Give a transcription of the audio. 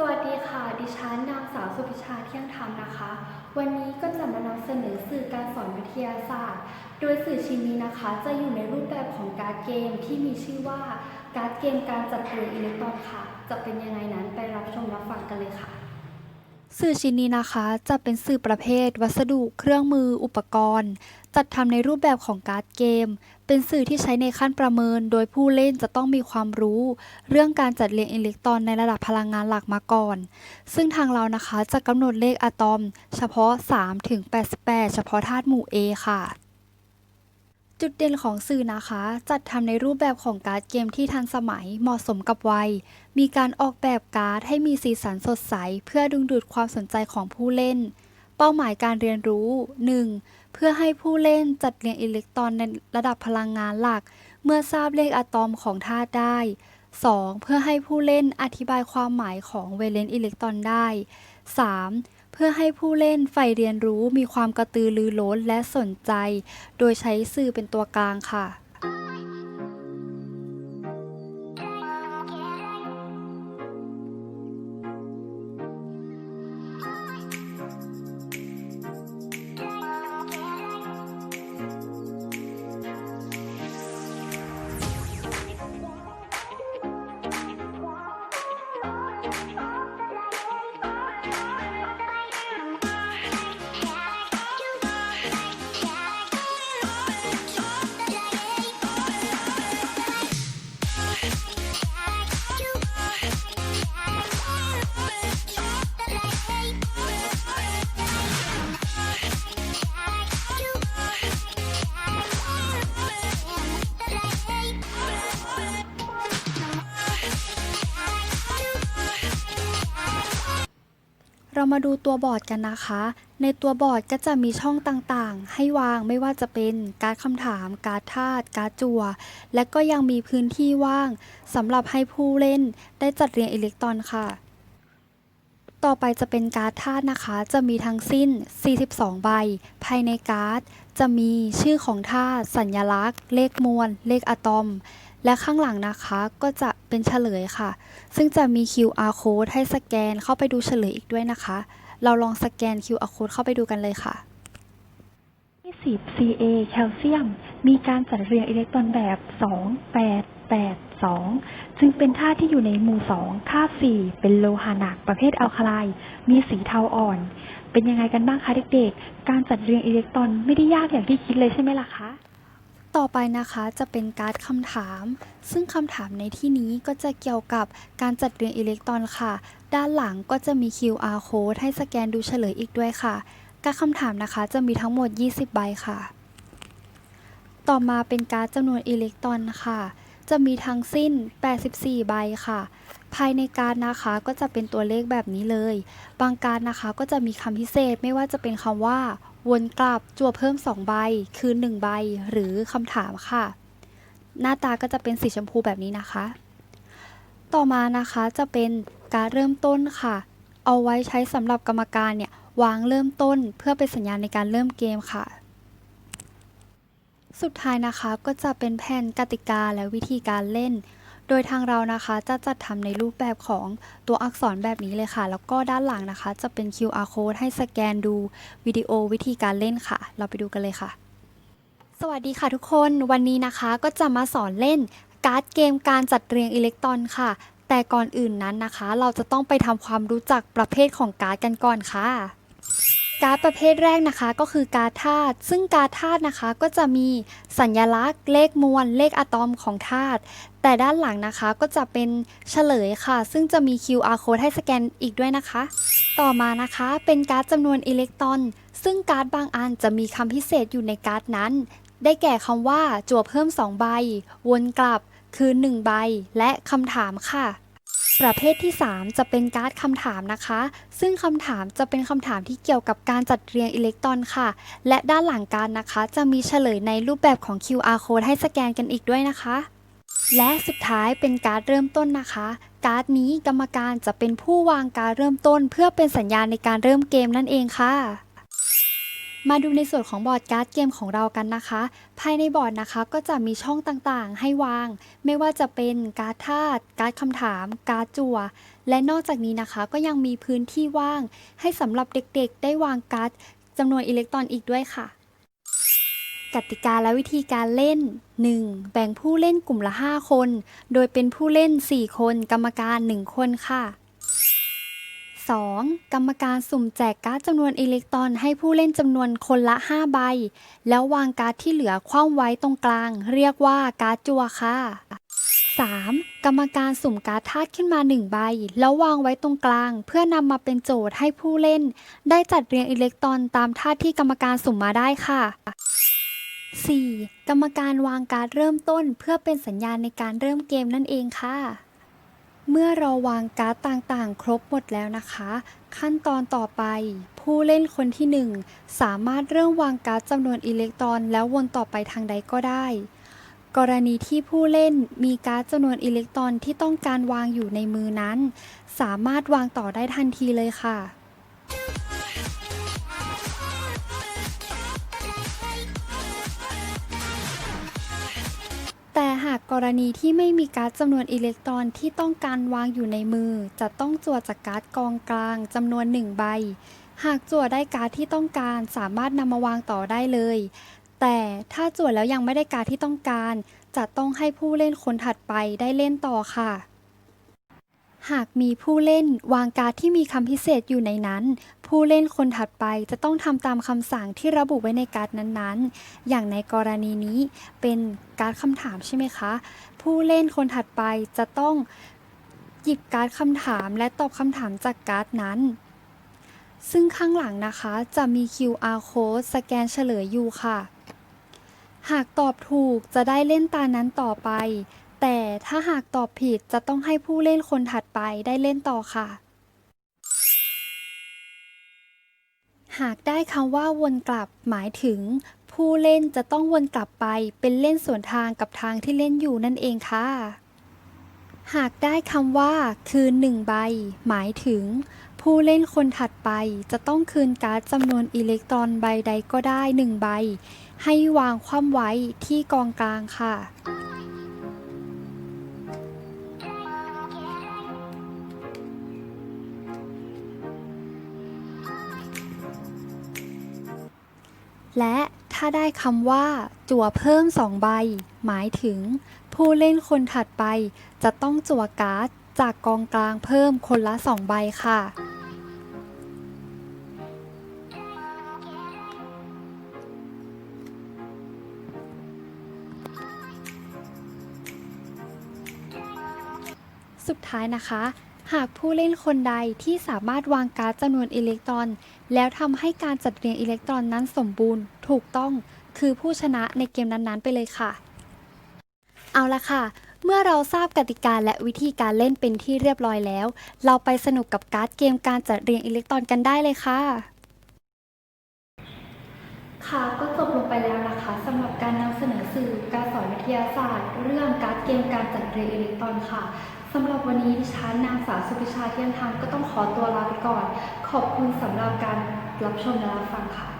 สวัสดีค่ะ ดิฉันนางสาวสุพิชาเที่ยงธรรมนะคะ วันนี้ก็จะมานำเสนอสื่อการสอนวิทยาศาสตร์ โดยสื่อชิ้นนี้นะคะ จะอยู่ในรูปแบบของการ์ดเกมที่มีชื่อว่าการ์ดเกมการจัดเรียงอิเล็กตรอนค่ะ จะเป็นยังไงนั้นไปรับชมรับฟังกันเลยค่ะ สื่อชิ้นนี้นะคะจะเป็นสื่อประเภท วัสดุเครื่องมือ อุปกรณ์ จัดทำในรูปแบบของการ์ดเกม เป็นสื่อที่ใช้ในขั้นประเมิน โดยผู้เล่นจะต้องมีความรู้ เรื่องการจัดเรียงอิเล็กตรอนในระดับพลังงานหลักมาก่อน ซึ่งทางเรานะคะจะกำหนดเลขอะตอม เฉพาะ 3 ถึง 88 เฉพาะธาตุหมู่ A ค่ะ จุดเด่นของสื่อนะคะ จัดทำในรูปแบบของการ์ดเกมที่ทันสมัยเหมาะสมกับวัย มีการออกแบบการ์ดให้มีสีสันสดใส เพื่อดึงดูดความสนใจของผู้เล่น เป้าหมายการเรียนรู้ 1. เพื่อให้ผู้เล่นจัดเรียงอิเล็กตรอนในระดับพลังงานหลัก เมื่อทราบเลขอะตอมของธาตุได้ 2. เพื่อให้ผู้เล่นอธิบายความหมายของเวเลนต์อิเล็กตรอนได้ 3. เพื่อให้ผู้เล่นใฝ่เรียนรู้มีความกระตือรือร้นและสนใจ โดยใช้สื่อเป็นตัวกลางค่ะ เรามาดูตัวบอร์ดกันนะคะ ในตัวบอร์ดก็จะมีช่องต่างๆ ให้วางไม่ว่าจะเป็นการ์ดคำถาม การ์ดธาตุการ์ดจั่ว และก็ยังมีพื้นที่ว่างสำหรับให้ผู้เล่นได้จัดเรียงอิเล็กตรอนค่ะ ต่อไปจะเป็นการ์ดธาตุนะคะ จะมีทั้งสิ้น 42 ใบ ภายในการ์ด จะมีชื่อของธาตุสัญลักษณ์ เลขมวล เลขอะตอม และข้างหลังนะคะก็จะ เป็นเฉลยค่ะ ซึ่งจะมี QR code ให้สแกนเข้าไปดูเฉลยอีกด้วยนะคะ เราลองสแกน QR code เข้าไปดูกันเลยค่ะที่10 Ca แคลเซียม มีการจัดเรียงอิเล็กตรอนแบบ 2 8 8 2 จึงเป็นธาตุที่อยู่ในหมู่2ธาตุ4เป็นโลหะหนักประเภทอัลคาไลมีสีเทาอ่อน เป็นยังไงกันบ้างคะเด็กๆ การจัดเรียงอิเล็กตรอนไม่ได้ยากอย่างที่คิดเลยใช่ไหมล่ะคะ ต่อไปนะคะจะเป็นการ์ดคำถาม ซึ่งคำถามในที่นี้ก็จะเกี่ยวกับการจัดเรียงอิเล็กตรอนค่ะ ด้านหลังก็จะมี QR code ให้สแกนดูเฉลยอีกด้วยค่ะ การดคำถามนะคะจะมีทั้งหมด 20 ใบค่ะ ต่อมาเป็นการ์ดจำนวนอิเล็กตรอนค่ะ จะมีทั้งสิ้น 84 ใบค่ะ ภายในการ์ดนะคะก็จะเป็นตัวเลขแบบนี้เลย บางการ์ดนะคะก็จะมีคำพิเศษไม่ว่าจะเป็นคำว่า วนกลับจั่วเพิ่ม 2 ใบ คือ 1 ใบ หรือคำถามค่ะ หน้าตาก็จะเป็นสีชมพูแบบนี้นะคะ ต่อมานะคะจะเป็นการเริ่มต้นค่ะ เอาไว้ใช้สำหรับกรรมการเนี่ยวางเริ่มต้นเพื่อเป็นสัญญาณในการเริ่มเกมค่ะ สุดท้ายนะคะก็จะเป็นแผนกติกาและวิธีการเล่น โดยทางเรานะคะจะจัดทำในรูปแบบของตัวอักษรแบบนี้เลยค่ะ แล้วก็ด้านหลังนะคะ จะเป็น QR code ให้สแกนดูวิดีโอวิธีการเล่นค่ะ เราไปดูกันเลยค่ะ สวัสดีค่ะทุกคนวันนี้นะคะก็จะมาสอนเล่นการ์ดเกมการจัดเรียงอิเล็กตรอนค่ะ แต่ก่อนอื่นนั้นนะคะ เราจะต้องไปทำความรู้จักประเภทของการ์ดกันก่อนค่ะ การ์ดประเภทแรกนะคะก็คือการ์ดธาตุซึ่งการ์ดธาตุนะคะก็จะมีสัญลักษณ์ เลขมวล เลขอะตอมของธาตุแต่ด้านหลังนะคะก็จะเป็นเฉลยค่ะ ซึ่งจะมี QR code ให้สแกนอีกด้วยนะคะ ต่อมานะคะเป็นการ์ดจำนวนอิเล็กตรอน ซึ่งการ์ดบางอันจะมีคำพิเศษอยู่ในการ์ดนั้น ได้แก่คำว่าจั่วเพิ่ม 2 ใบ วนกลับคือ 1 ใบ และคำถามค่ะ ประเภทที่ 3 จะเป็นการ์ดคำถามนะคะ ซึ่งคำถามจะเป็นคำถามที่เกี่ยวกับการจัดเรียงอิเล็กตรอนค่ะ และด้านหลังการนะคะ จะมีเฉลยในรูปแบบของ QR code ให้สแกนกันอีกด้วยนะคะ และสุดท้ายเป็นการ์ดเริ่มต้นนะคะ การ์ดนี้กรรมการจะเป็นผู้วางการเริ่มต้น เพื่อเป็นสัญญาณในการเริ่มเกมนั่นเองค่ะ มาดูในส่วนของบอร์ดการ์ดเกมของเรากันนะคะ ภายในบอร์ดนะคะก็จะมีช่องต่างๆ ให้วาง ไม่ว่าจะเป็นการ์ดธาตุการ์ดคำถาม การ์ดจั่ว และนอกจากนี้นะคะก็ยังมีพื้นที่ว่าง ให้สำหรับเด็กๆ ได้วางการ์ดจำนวนอิเล็กตรอนอีกด้วยค่ะ กติกาและวิธีการเล่น 1. แบ่งผู้เล่นกลุ่มละ 5 คน โดยเป็นผู้เล่น 4 คน กรรมการ 1 คนค่ะ 2. กรรมการสุ่มแจกการ์ดจำนวนอิเล็กตรอนให้ผู้เล่นจำนวนคนละ 5 ใบ แล้ววางการ์ดที่เหลือคว่ำไว้ตรงกลาง เรียกว่าการ์ดจัวค่ะ 3. กรรมการสุ่มการ์ดธาตุขึ้นมา 1 ใบ แล้ววางไว้ตรงกลาง เพื่อนำมาเป็นโจทย์ให้ผู้เล่น ได้จัดเรียงอิเล็กตรอนตามธาตุที่กรรมการสุ่มมาได้ค่ะ 4. กรรมการวางการ์ดเริ่มต้น เพื่อเป็นสัญญาณในการเริ่มเกมนั่นเองค่ะ เมื่อเราวางการ์ดต่างๆ ครบหมดแล้วนะคะ ขั้นตอนต่อไป ผู้เล่นคนที่ 1 สามารถเริ่มวางการ์ดจำนวนอิเล็กตรอน แล้ววนต่อไปทางใดก็ได้ กรณีที่ผู้เล่นมีการ์ดจำนวนอิเล็กตรอนที่ต้องการวางอยู่ในมือนั้น สามารถวางต่อได้ทันทีเลยค่ะ กรณีที่ไม่มีการ์ดจำนวนอิเล็กตรอนที่ต้องการวางอยู่ในมือ จะต้องจั่วจากการ์ดกองกลางจำนวนหนึ่งใบ หากจั่วได้การ์ดที่ต้องการสามารถนำมาวางต่อได้เลย แต่ถ้าจั่วแล้วยังไม่ได้การ์ดที่ต้องการ จะต้องให้ผู้เล่นคนถัดไปได้เล่นต่อค่ะ หากมีผู้เล่นวางการ์ดที่มีคำพิเศษอยู่ในนั้น ผู้เล่นคนถัดไปจะต้องทำตามคำสั่งที่ระบุไว้ในการ์ดนั้นๆ อย่างในกรณีนี้เป็นการ์ดคำถามใช่ไหมคะ ผู้เล่นคนถัดไปจะต้องหยิบการ์ดคำถามและตอบคำถามจากการ์ดนั้น ซึ่งข้างหลังนะคะจะมี QR code สแกนเฉลยอยู่ค่ะ หากตอบถูกจะได้เล่นตานั้นต่อไป แต่ถ้าหากตอบผิดจะต้องให้ผู้เล่นคนถัดไปได้เล่นต่อค่ะ หากได้คำว่าวนกลับหมายถึง ผู้เล่นจะต้องวนกลับไปเป็นเล่นสวนทางกับทางที่เล่นอยู่นั่นเองค่ะ หากได้คำว่า คืนหนึ่งใบ หมายถึง ผู้เล่นคนถัดไปจะต้องคืนการ์ดจำนวนอิเล็กตรอนใบใดก็ได้หนึ่งใบ ให้วางคว่ำไว้ที่กองกลางค่ะ และถ้าได้คำว่า จั่วเพิ่ม2ใบ หมายถึง ผู้เล่นคนถัดไป จะต้องจั่วการ์ดจากกองกลางเพิ่มคนละ2ใบค่ะสุดท้ายนะคะ หากผู้เล่นคนใดที่สามารถวางการ์ดจำนวนอิเล็กตรอน แล้วทำให้การจัดเรียงอิเล็กตรอนนั้นสมบูรณ์ ถูกต้องคือผู้ชนะในเกมนั้นๆ ไปเลยค่ะ เอาละค่ะ เมื่อเราทราบกติกาและวิธีการเล่นเป็นที่เรียบร้อยแล้ว เราไปสนุกกับการ์ดเกมการจัดเรียงอิเล็กตรอนกันได้เลยค่ะ ค่ะก็จบลงไปแล้วนะคะสำหรับการนำเสนอสื่อการสอนวิทยาศาสตร์ เรื่องการ์ดเกมการจัดเรียงอิเล็กตรอนค่ะ สำหรับวันนี้ดิฉันนางสาวสุพิชาเที่ยงธรรมก็ต้องขอตัวลาไปก่อน ขอบคุณสำหรับการรับชมและรับฟังค่ะ